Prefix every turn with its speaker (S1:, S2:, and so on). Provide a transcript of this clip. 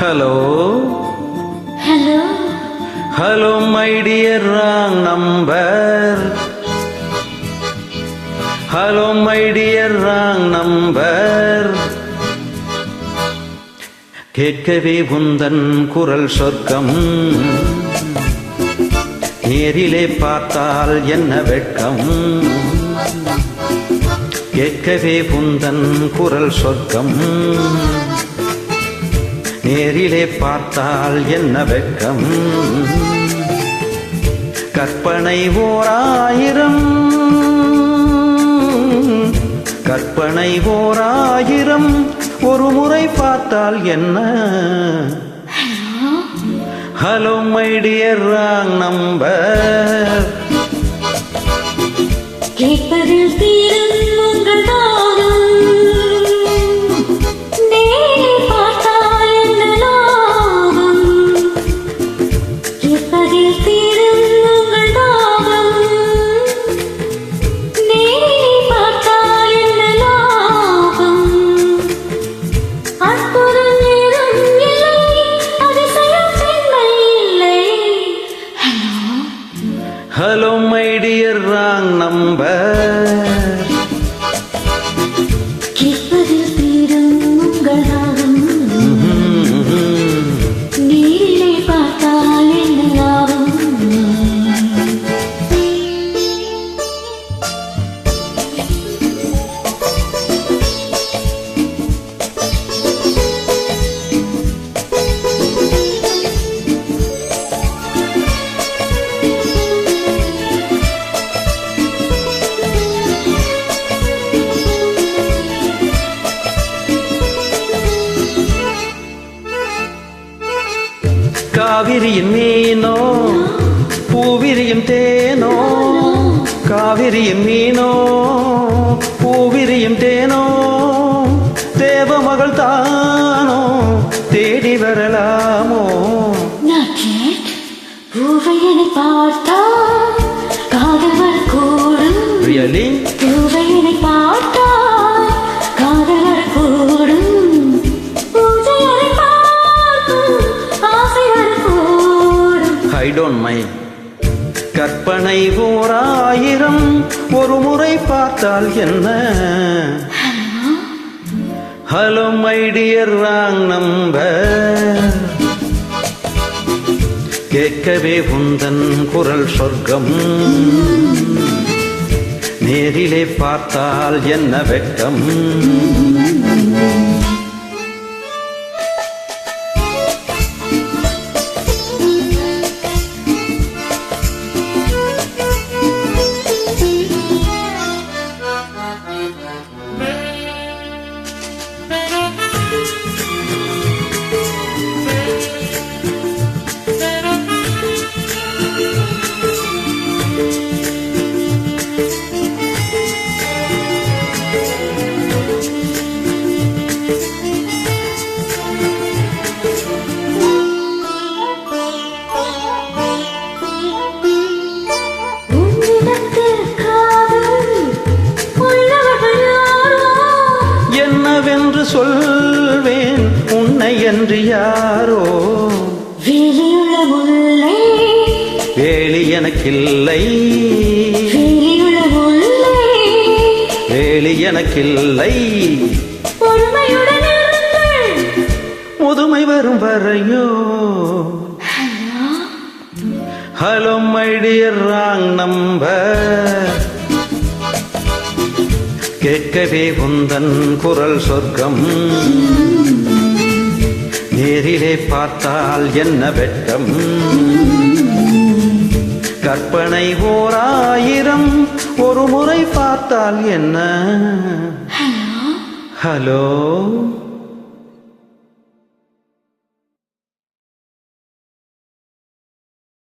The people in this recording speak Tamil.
S1: Hello
S2: hello
S1: hello my dear wrong number hello my dear wrong number கேட்கவே உந்தன் குரல் சொர்க்கம். நேரிலே பார்த்தால் என்ன வெட்கம்? கேட்கவே உந்தன் குரல் சொர்க்கம். நேரிலே பார்த்தால் என்ன வெட்கம்? கற்பனை ஓராயிரம். கற்பனை ஓராயிரம். ஒரு முறை பார்த்தால் என்ன? Hello? My dear wrong number. Number காவிரியின் மீனோ பூவிரியும் தேனோ காவிரியின் மீனோ பூவிரியும் தேனோ தேவமகள் தானோ தேடி வரலாமோ.
S2: பூவையனை பார்த்தால் காதல் வரக்கூடும்.
S1: ரியலி
S2: பூவையனை பார்த்தால்
S1: ஐ டோன்ட் மைண்ட் கற்பனை ஓராயிரம் ஒரு முறை பார்த்தால் என்ன? Hello my dear wrong number கேட்கவே உந்தன் குரல் சொர்க்கம். நேரிலே பார்த்தால் என்ன வெட்கம்? என்னவென்று சொல்வேன் உன்னை என்று யாரோ? வேலி எனக்கில்லை. வேலி எனக்கில்லை. முதுமை வரும் வரையோ? Hello? My dear wrong number. கேட்கவே உந்தன் குரல் சொர்க்கம். நேரிலே பார்த்தால் என்ன வெட்கம்? கற்பனை ஓராயிரம் ஒரு முறை பார்த்தால் என்ன? ஹலோ?